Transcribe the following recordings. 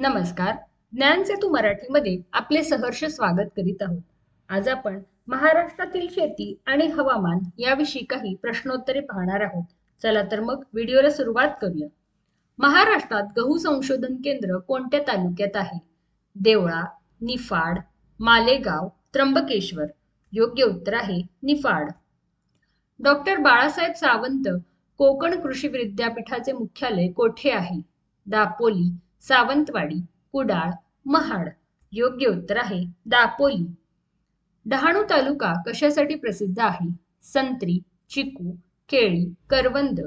नमस्कार. ज्ञान सेतू मराठीमध्ये आपले सहर्ष स्वागत करीत आहोत. आज आपण महाराष्ट्रातील शेती आणि हवामान याविषयी काही प्रश्नोत्तरे पाहणार आहोत. चला तर मग व्हिडिओला सुरुवात करूया. महाराष्ट्रात गहू संशोधन केंद्र कोणत्या तालुक्यात आहे? देवळा निफाड मालेगाव त्र्यंबकेश्वर. योग्य उत्तर आहे निफाड. डॉक्टर बाळासाहेब सावंत कोकण कृषी विद्यापीठाचे मुख्यालय कोठे आहे? दापोली सावंतवाडी कुडाळ महाड. योग्य उत्तर आहे दापोली. डहाणू तालुका कशासाठी प्रसिद्ध आहे? संत्री चिकू केळी करवंद.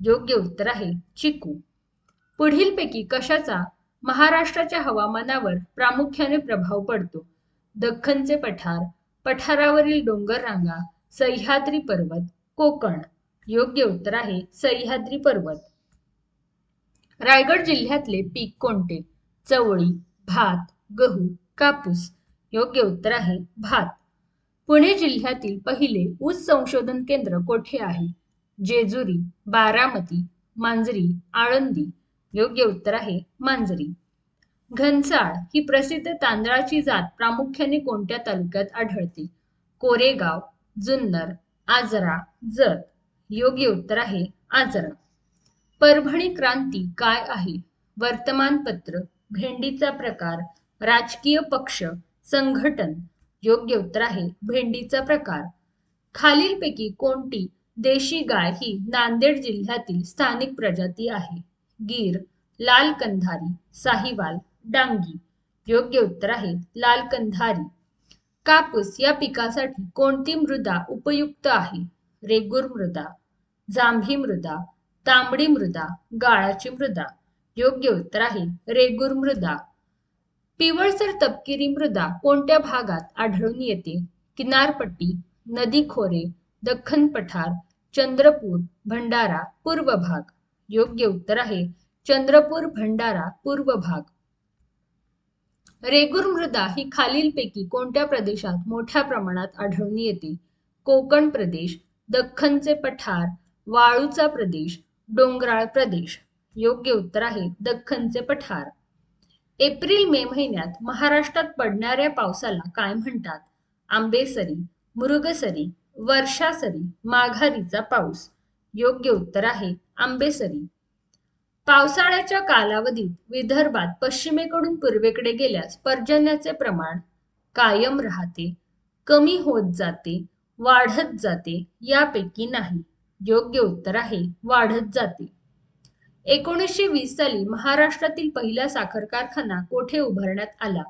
योग्य उत्तर आहे चिकू. पुढीलपैकी कशाचा महाराष्ट्राच्या हवामानावर प्रामुख्याने प्रभाव पडतो? दख्खनचे पठार पठारावरील डोंगर रांगा सह्याद्री पर्वत कोकण. योग्य उत्तर आहे सह्याद्री पर्वत. रायगड जिल्ह्यातले पीक कोणते? चवळी भात गहू कापूस. योग्य उत्तर आहे भात. पुणे जिल्ह्यातील पहिले ऊस संशोधन केंद्र कोठे आहे? जेजुरी बारामती मांजरी आळंदी. योग्य उत्तर आहे मांजरी. घनसाळ ही प्रसिद्ध तांदळाची जात प्रामुख्याने कोणत्या तालुक्यात आढळते? कोरेगाव जुन्नर आजरा जत. योग्य उत्तर आहे आजरा. परभणी क्रांती काय आहे? वर्तमानपत्र भेंडीचा प्रकार राजकीय पक्ष संघटन योग्य उत्तर आहे भेंडीचा प्रकार. खालीलपैकी कोणती देशी गाय ही नांदेड जिल्ह्यातील स्थानिक प्रजाती आहे? गीर लाल कंधारी साहिवाल डांगी. योग्य उत्तर आहे लाल कंधारी. कापूस या पिकासाठी कोणती मृदा उपयुक्त आहे? रेगूर मृदा जांभी मृदा तांबडी मृदा गाळाची मृदा योग्य उत्तर आहे रेगूर मृदा. पिवळसर तपकिरी मृदा कोणत्या भागात आढळून येते? किनारपट्टी नदी खोरे दख्खन पठार चंद्रपूर भंडारा पूर्व भाग. योग्य उत्तर आहे चंद्रपूर भंडारा पूर्व भाग. रेगूर मृदा ही खालीलपैकी कोणत्या प्रदेशात मोठ्या प्रमाणात आढळून येते? कोकण प्रदेश दख्खनचे पठार वाळूचा प्रदेश डोंगराळ प्रदेश. योग्य उत्तर आहे दख्खनचे पठार. एप्रिल मे महिन्यात महाराष्ट्रात पडणाऱ्या पावसाला काय म्हणतात? आंबेसरी मृगसरी वर्षासरी माघारीचा पाऊस. योग्य उत्तर आहे आंबेसरी. पावसाळ्याच्या कालावधीत विदर्भात पश्चिमेकडून पूर्वेकडे गेल्यास पर्जन्याचे प्रमाण कायम राहते. कमी होत जाते वाढत जाते यापैकी नाही. योग्य उत्तर आहे वाढत जाते. एकोणीसशे वीस साली महाराष्ट्रातील पहिला साखर कारखाना कोठे उभारण्यात आला?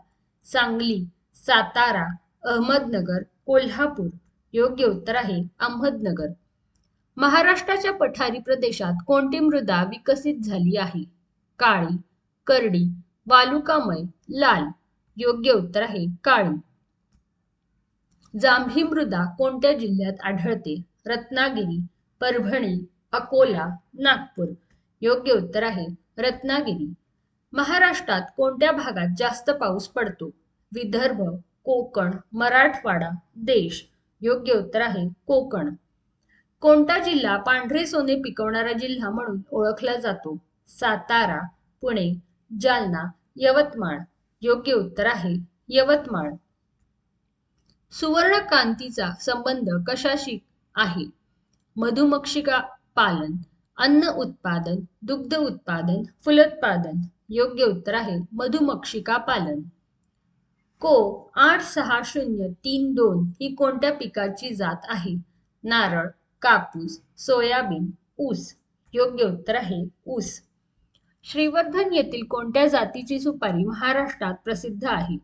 सांगली सातारा अहमदनगर कोल्हापूर. योग्य उत्तर आहे अहमदनगर. महाराष्ट्राच्या पठारी प्रदेशात कोणती मृदा विकसित झाली आहे? काळी करडी वालुकामय लाल. योग्य उत्तर आहे काळी. जांभी मृदा कोणत्या जिल्ह्यात आढळते? रत्नागिरी परभणी अकोला नागपूर. योग्य उत्तर आहे रत्नागिरी. महाराष्ट्रात कोणत्या भागात जास्त पाऊस पडतो? विदर्भ कोकण मराठवाडा देश. योग्य उत्तर आहे कोकण. कोणता जिल्हा पांढरे सोने पिकवणारा जिल्हा म्हणून ओळखला जातो? सातारा पुणे जालना यवतमाळ. योग्य उत्तर आहे यवतमाळ. सुवर्णकांतीचा संबंध कशाशी आहे? मधुमक्षिका पालन अन्न उत्पादन दुग्ध उत्पादन फुलोत्पादन. योग्य उत्तर आहे मधुमक्षिका पालन. को आठ सहा शून्य तीन दोन ही कोणत्या पिकाची जात आहे? नारळ कापूस सोयाबीन ऊस. योग्य उत्तर आहे ऊस. श्रीवर्धन येथील कोणत्या जातीची सुपारी महाराष्ट्रात प्रसिद्ध आहे?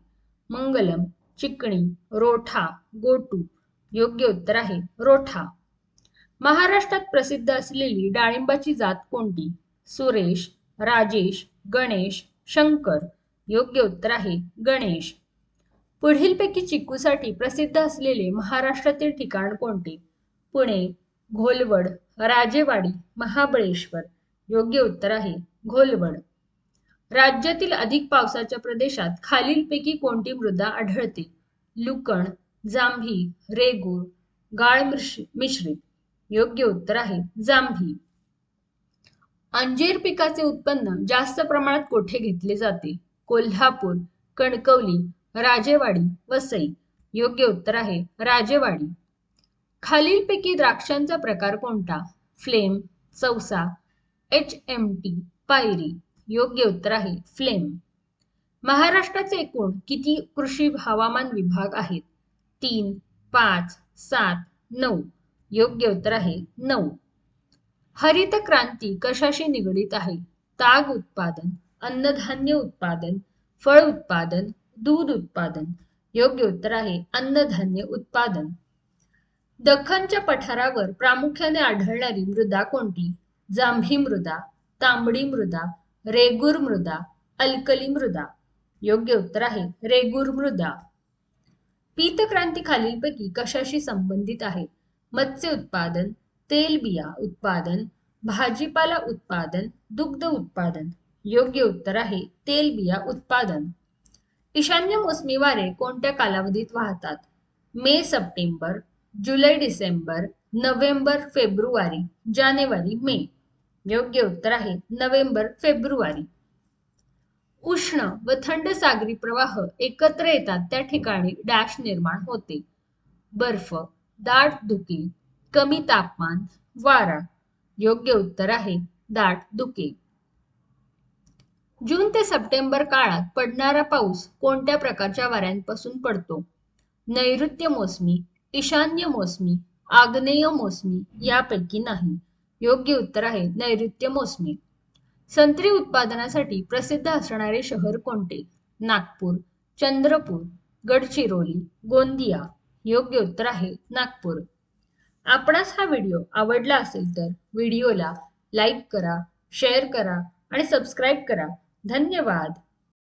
मंगलम चिकणी रोठा गोटू. योग्य उत्तर आहे रोठा. महाराष्ट्रात प्रसिद्ध असलेली डाळिंबाची जात कोणती? सुरेश राजेश गणेश शंकर. योग्य उत्तर आहे गणेश. पुढीलपैकी चिकूसाठी प्रसिद्ध असलेले महाराष्ट्रातील ठिकाण कोणते? पुणे घोलवड राजेवाडी महाबळेश्वर. योग्य उत्तर आहे घोलवड. राज्यातील अधिक पावसाच्या प्रदेशात खालीलपैकी कोणती मृदा आढळते? लुकण जांभी रेगूर गाळ मिश्रित. योग्य उत्तर आहे. जांभी. अंजीर पिकाचे उत्पन्न जास्त प्रमाणात कोठे घेतले जाते? कोल्हापूर कणकवली राजेवाडी वसई. योग्य उत्तर आहे राजेवाडी. खालीलपैकी द्राक्षांचा प्रकार कोणता? Flame Chausa H M T Pairi. योग्य उत्तर आहे फ्लेम. महाराष्ट्राचे एकूण किती कृषी हवामान विभाग आहेत? तीन पाच सात नऊ. योग्य उत्तर आहे नऊ. हरित क्रांती कशाशी निगडीत आहे? ताग उत्पादन अन्नधान्य उत्पादन फळ उत्पादन दूध उत्पादन. योग्य उत्तर आहे अन्नधान्य उत्पादन. दख्खनच्या पठारावर प्रामुख्याने आढळणारी मृदा कोणती? जांभी मृदा तांबडी मृदा रेगूर मृदा अल्कली मृदा. योग्य उत्तर आहे रेगूर मृदा. पीत क्रांती खालीलपैकी कशाशी संबंधित आहे? मत्स्य उत्पादन तेलबिया उत्पादन भाजीपाला उत्पादन दुग्ध उत्पादन. योग्य उत्तर आहे तेलबिया उत्पादन. ईशान्य मोसमी वारे कोणत्या कालावधीत वाहतात? मे सप्टेंबर जुलै डिसेंबर नोव्हेंबर फेब्रुवारी जानेवारी मे. योग्य उत्तर आहे नोव्हेंबर फेब्रुवारी. उष्ण व थंड सागरी प्रवाह एकत्र येतात त्या ठिकाणी डॅश निर्माण होते. बर्फ दाट धुके कमी तापमान वारा. योग्य उत्तर आहे दाट धुके जून ते सप्टेंबर काळात पडणारा पाऊस कोणत्या प्रकारच्या वाऱ्यांपासून पडतो? नैऋत्य मोसमी ईशान्य मोसमी आग्नेय मोसमी यापैकी नाही. योग्य उत्तर आहे नैऋत्य मोसमी. संत्री उत्पादनासाठी प्रसिद्ध असणारे शहर कोणते? नागपूर चंद्रपूर गडचिरोली गोंदिया. योग्य उत्तर आहे नागपूर. आपणास हा व्हिडिओ आवडला असेल तर व्हिडिओला लाईक करा शेअर करा आणि सबस्क्राईब करा. धन्यवाद.